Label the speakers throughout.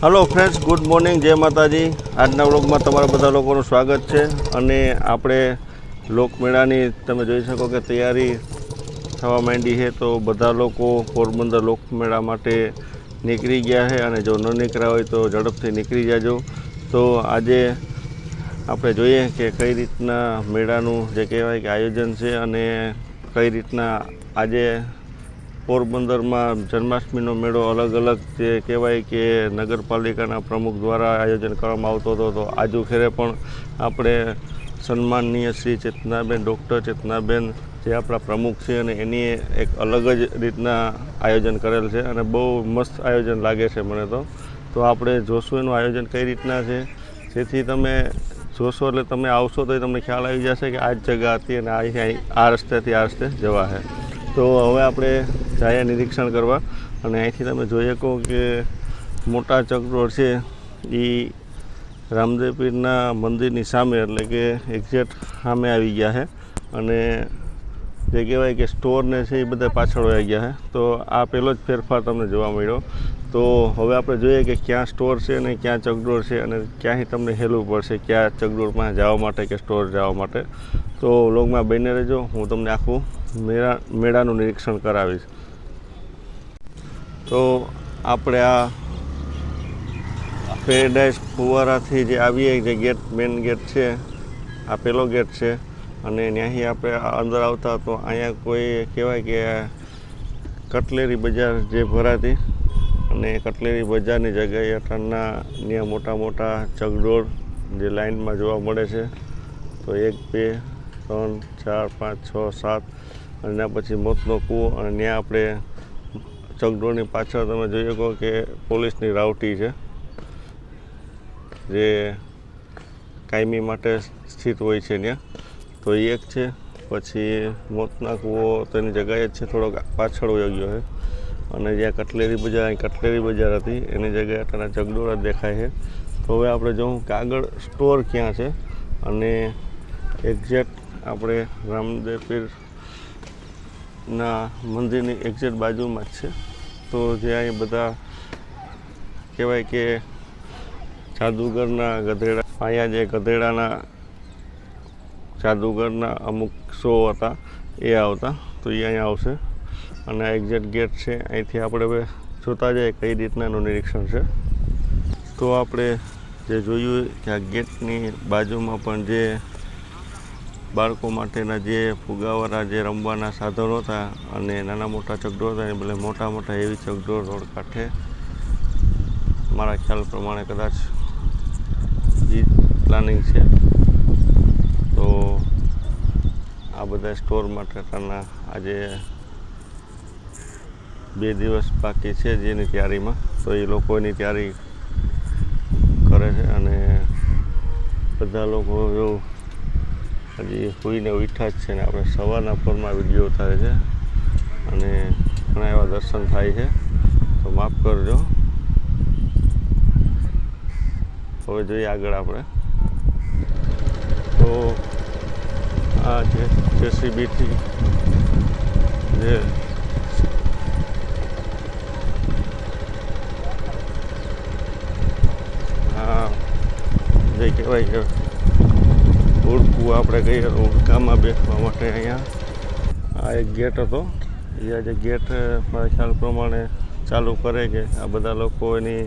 Speaker 1: Hello friends good morning જય માતાજી. આજના વ્લોગમાં તમારા બધા લોકોનું સ્વાગત છે. અને આપણે લોકમેળાની તમે જોઈ શકો કે તૈયારી થવા માંડી છે. તો બધા લોકો પોરબંદર લોકમેળા માટે નીકળી ગયા છે. અને જો ન નીકળ્યા હોય તો ઝડપથી નીકળી જાજો. તો આજે આપણે જોઈએ કે કઈ રીતના મેળાનું જે કહેવાય કે આયોજન છે અને કઈ રીતના આજે પોરબંદરમાં જન્માષ્ટમીનો મેળો અલગ અલગ જે કહેવાય કે નગરપાલિકાના પ્રમુખ દ્વારા આયોજન કરવામાં આવતો હતો. તો આજુ ખેરે પણ આપણે સન્માનનીય શ્રી ચેતનાબેન, ડૉક્ટર ચેતનાબેન જે આપણા પ્રમુખ છે અને એની એક અલગ જ રીતના આયોજન કરેલ છે અને બહુ મસ્ત આયોજન લાગે છે મને તો. તો આપણે જોશું એનું આયોજન કઈ રીતના છે? જેથી તમે જોશો એટલે તમે આવશો તો તમને ખ્યાલ આવી જશે કે આ જ જગ્યા હતી અને આ આ રસ્તેથી આ રસ્તે જવા છે તો હવે આપણે જઈએ નિરીક્ષણ કરવા. અને અહીંથી તમે જોઈ શકો કે મોટા ચકડોળ છે. એ રામદેવ પીરના મંદિરની સામે એટલે કે એક્ઝેક્ટ સામે આવી ગયા છે. અને જે કહેવાય કે સ્ટોરને છે એ બધા પાછળ આવી ગયા છે. તો આ પહેલો જ ફેરફાર તમને જોવા મળ્યો. તો હવે આપણે જોઈએ કે ક્યાં સ્ટોર છે અને ક્યાં ચકડોળ છે અને ક્યાંથી તમને હેલવું પડશે ક્યાં ચકડોળમાં જવા માટે કે સ્ટોર જવા માટે. તો વ્લોગમાં બહીને રહેજો. હું તમને આખું મેળા મેળાનું નિરીક્ષણ કરાવીશ. તો આપણે આ પેરેડાઇઝ ફુવારાથી જે આવીએ, જે ગેટ મેઇન ગેટ છે, આ પહેલો ગેટ છે, અને ત્યાંથી આપણે અંદર આવતા તો અહીંયા કોઈ કહેવાય કે કટલેરી બજાર જે ભરાતી, અને કટલેરી બજારની જગ્યાએ અટાણના ત્યાં મોટા મોટા ચગડોળ જે લાઇનમાં જોવા મળે છે. તો એક, બે, ત્રણ, ચાર, પાંચ, છ, સાત, અને પછી મોતનો કૂવો, અને ત્યાં આપણે ચગડોળની પાછળ તમે જોઈ શકો કે પોલીસની રાવટી છે, જે કાયમી માટે સ્થિત હોય છે ત્યાં. તો એ એક છે, પછી મોતના કૂવો તેની જગ્યાએ જ છે, થોડોક પાછળ વયો છે. અને જ્યાં કટલેરી બજાર કટલેરી બજાર હતી, એની જગ્યાએ અત્યારે ચગડોળ દેખાય છે. તો હવે આપણે જોઉં કે આગળ સ્ટોર ક્યાં છે, અને એક્ઝેક્ટ આપણે રામદેવ પીરના મંદિરની એક્ઝેક્ટ બાજુમાં જ છે. તો જે અહીં બધા કહેવાય કે જાદુગરના ગધેડા, અહીંયા જે ગધેડાના જાદુગરના અમુક શો હતા, એ આવતા, તો એ અહીંયા આવશે. અને એક્ઝેક્ટ ગેટ છે, અહીંથી આપણે હવે જોતા જઈએ કઈ રીતના એનું નિરીક્ષણ છે. તો આપણે જે જોયું કે આ ગેટની બાજુમાં પણ જે બાળકો માટેના જે ફુગાવાળા જે રમવાના સાધનો હતા અને નાના મોટા ચકડોળ હતા, એ ભલે મોટા મોટા એવી ચકડોળ રોડ કાંઠે. મારા ખ્યાલ પ્રમાણે કદાચ એ પ્લાનિંગ છે. તો આ બધા સ્ટોર માટેના આજે બે દિવસ બાકી છે જેની તૈયારીમાં. તો એ લોકો એની તૈયારી કરે છે અને બધા લોકો જો હજી સુઈને ઉઠ્યા જ છે ને આપણે સવારના પરમાં વીડિયો થાય છે અને ઘણા એવા દર્શન થાય છે. તો માફ કરજો. હવે જોઈએ આગળ આપણે. તો આ છે જેસીબીથી જે હા જે કહેવાય કે ઉડકું આપણે કહીએ તો ઉડકામાં બેસવા માટે અહીંયા. આ એક ગેટ હતો. એ આજે ગેટ મારા ખ્યાલ પ્રમાણે ચાલુ કરે કે આ બધા લોકો એની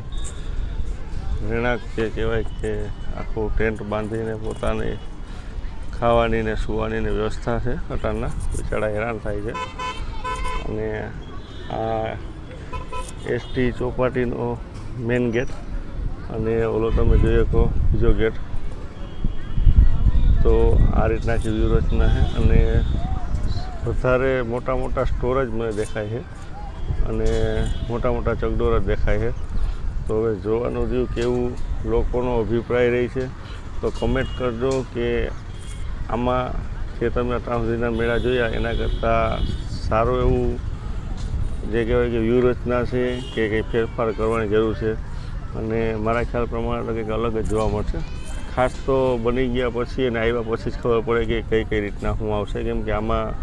Speaker 1: રહેણાંક જે કહેવાય કે આખું ટેન્ટ બાંધીને પોતાની ખાવાની ને સુવાની ને વ્યવસ્થા છે. અટાણના. બિચારા હેરાન થાય છે. અને આ એસટી ચોપાટીનો મેઇન ગેટ. અને ઓલો તમે જોઈ શકો બીજો ગેટ. તો આ રીતના જ વ્યૂહરચના છે અને વધારે મોટા મોટા સ્ટોરેજ મને દેખાય છે અને મોટા મોટા ચગડોર જ દેખાય છે. તો હવે જોવાનું રહ્યું કેવું લોકોનો અભિપ્રાય રહી છે, તો કમેન્ટ કરજો કે આમાં જે તમે અત્યાર સુધીના મેળા જોયા, એના કરતાં સારું એવું જે કહેવાય કે વ્યૂહરચના છે કે કંઈ ફેરફાર કરવાની જરૂર છે. અને મારા ખ્યાલ પ્રમાણે કંઈક અલગ જ જોવા મળશે. ખાસ તો બની ગયા પછી અને આવ્યા પછી જ ખબર પડે કે કઈ કઈ રીતના હું આવશે. કેમ કે આમાં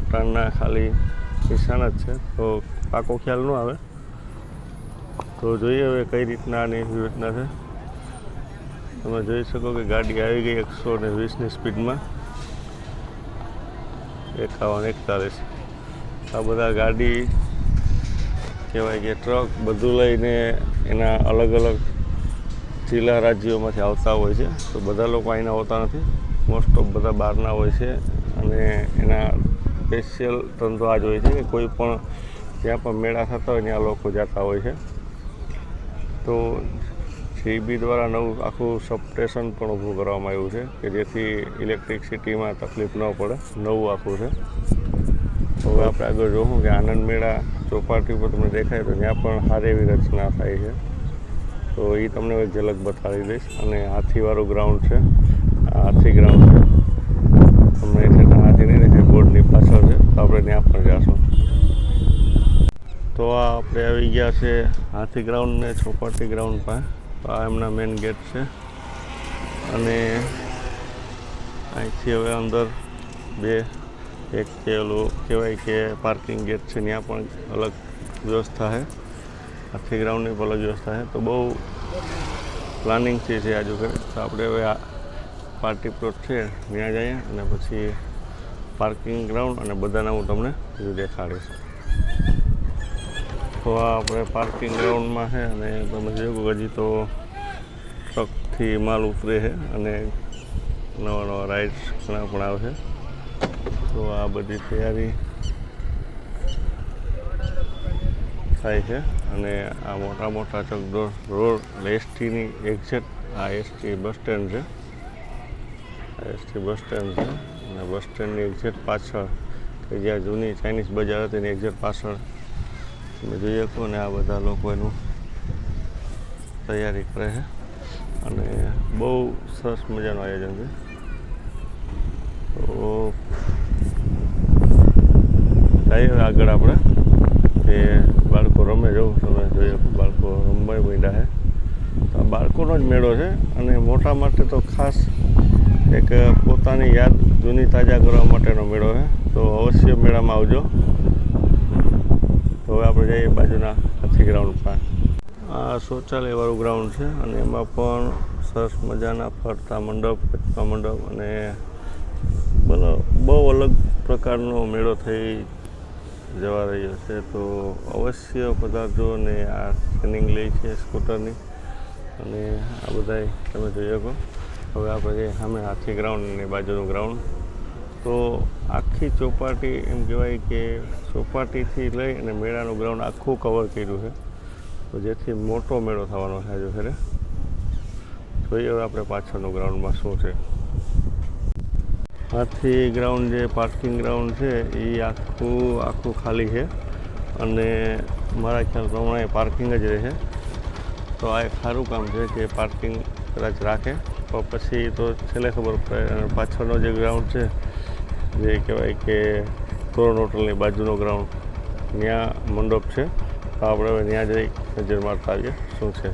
Speaker 1: અટાણના ખાલી નિશાન જ છે, તો પાકો ખ્યાલ ન આવે. તો જોઈએ હવે કઈ રીતના આની વ્યૂહરચના છે. તમે જોઈ શકો કે ગાડી આવી ગઈ એકસો ને વીસની સ્પીડમાં. એકાવન એકતાલીસ. આ બધા ગાડી કહેવાય કે ટ્રક બધું લઈને એના અલગ અલગ જિલ્લા રાજ્યોમાંથી આવતા હોય છે. તો બધા લોકો અહીંના હોતા નથી. મોસ્ટ ઓફ બધા બહારના હોય છે. અને એના સ્પેશિયલ ધંધો આ જ હોય છે કે કોઈ પણ જ્યાં પણ મેળા થતા હોય, ત્યાં લોકો જતા હોય છે. તો સીબી દ્વારા નવું આખું સબસ્ટેશન પણ ઊભું કરવામાં આવ્યું છે કે જેથી ઇલેક્ટ્રિસિટીમાં તકલીફ ન પડે. નવું આખું છે. હવે આપણે આગળ જોવું કે આનંદ મેળા ચોપાટી ઉપર તમને દેખાય તો ત્યાં પણ સારી એવી રચના થાય છે. તો એ તમને હવે ઝલક બતાવી દઈશ. અને હાથીવાળું ગ્રાઉન્ડ છે. આ હાથી ગ્રાઉન્ડ છે. તમને એટલે હાથી નહીં દેખાય બોર્ડની પાછળ છે. તો આપણે ત્યાં પણ જઈશું તો આ આપણે આવી ગયા છે હાથી ગ્રાઉન્ડ ને ચોપાટી ગ્રાઉન્ડ પાસે. તો આ એમના મેઇન ગેટ છે. અને અહીંથી હવે અંદર બે, એક પેલું કહેવાય કે પાર્કિંગ ગેટ છે. ત્યાં પણ અલગ વ્યવસ્થા છે. હાથી ગ્રાઉન્ડની અલગ વ્યવસ્થા છે. તો બહુ પ્લાનિંગથી છે આજુ કરે તો આપણે હવે આ પાર્ટી પ્લોટ છે, ત્યાં જઈએ અને પછી પાર્કિંગ ગ્રાઉન્ડ અને બધાના હું તમને બધું દેખાડીશ. તો આ આપણે પાર્કિંગ ગ્રાઉન્ડમાં છે અને તમે જોયું હજી તો ટ્રકથી માલ ઉતરે છે અને નવા નવા રાઇડ્સ ઘણા પણ આવશે તો આ બધી તૈયારી થાય છે અને આ મોટા મોટા ચકડોળ રોડ એસટીની એક્ઝેટ આ એસટી બસ સ્ટેન્ડ છે. એસટી બસ સ્ટેન્ડ છે અને બસ સ્ટેન્ડની એક્ઝેટ પાછળ કે જ્યાં જૂની ચાઇનીઝ બજાર હતી એની એક્ઝેટ પાછળ તમે જોઈ શકો ને આ બધા લોકો એનું તૈયારી કરે છે. અને બહુ સરસ મજાનું આયોજન છે. તો જઈએ આગળ આપણે. કે બાળકો રમે જવું તમે જોઈએ, બાળકો રમવા માંડ્યા છે. તો આ બાળકોનો જ મેળો છે અને મોટા માટે તો ખાસ એક પોતાની યાદ જૂની તાજા કરવા માટેનો મેળો છે. તો અવશ્ય મેળામાં આવજો. તો હવે આપણે જઈએ બાજુના હાથી ગ્રાઉન્ડ પર. આ શૌચાલયવાળું ગ્રાઉન્ડ છે અને એમાં પણ સરસ મજાના ફરતા મંડપ કચકા મંડપ અને બહુ અલગ પ્રકારનો મેળો થઈ જવા રહ્યો છે, તો અવશ્ય પધારજો અને આ ટ્રેનિંગ લે છે સ્કૂટરની. અને આ બધાય તમે જોઈ શકો. હવે આપણે પછી સામે હાથી ગ્રાઉન્ડ અને બાજુનું ગ્રાઉન્ડ તો આખી ચોપાટી એમ કહેવાય કે ચોપાટીથી લઈ અને મેળાનું ગ્રાઉન્ડ આખું કવર કર્યું છે. તો જેથી મોટો મેળો થવાનો છે આજે ફેરે. જોઈએ હવે આપણે પાછળનું ગ્રાઉન્ડમાં શું છે? હાથી ગ્રાઉન્ડ જે પાર્કિંગ ગ્રાઉન્ડ છે, એ આખું આખું ખાલી છે. અને મારા ખ્યાલ પ્રમાણે પાર્કિંગ જ રહે. તો આ એક સારું કામ છે કે પાર્કિંગ કદાચ રાખે. પણ પછી તો છેલ્લે ખબર પડે પાછળનો જે ગ્રાઉન્ડ છે, જે કહેવાય કે તોરણ હોટલની બાજુનો ગ્રાઉન્ડ ત્યાં મંડપ છે. તો આપણે હવે ત્યાં જઈ નજર મારતા આવીએ શું છે.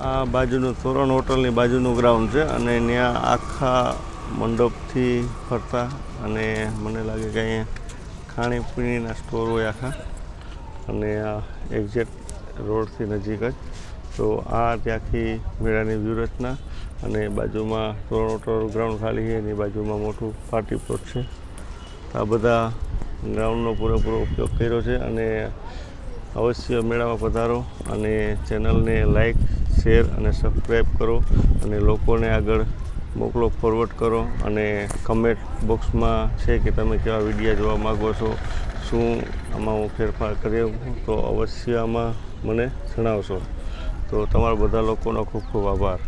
Speaker 1: આ બાજુનું તોરણ હોટલની બાજુનું ગ્રાઉન્ડ છે, અને ત્યાં આખા મંડપથી ફરતા અને મને લાગે કે અહીંયા ખાણીપીણીના સ્ટોર હોય આખા. અને આ એક્ઝેક્ટ રોડથી નજીક જ. તો આ ત્યાંથી મેળાની વ્યૂહરચના અને બાજુમાં હોટલ ગ્રાઉન્ડ ખાલી છે એની બાજુમાં મોટું પાર્ટી પ્લોટ છે. આ બધા ગ્રાઉન્ડનો પૂરેપૂરો ઉપયોગ કર્યો છે અને અવશ્ય મેળામાં પધારો અને ચેનલને લાઈક શેર અને સબસ્ક્રાઈબ કરો અને લોકોને આગળ મોકલો ફોરવર્ડ કરો અને કમેન્ટ બોક્સમાં છે કે તમે કેવા વિડીયા જોવા માગો છો, શું આમાં હું ફેરફાર કર્યો, તો અવશ્ય આમાં મને જણાવશો. તો તમારા બધા લોકોનો ખૂબ ખૂબ આભાર.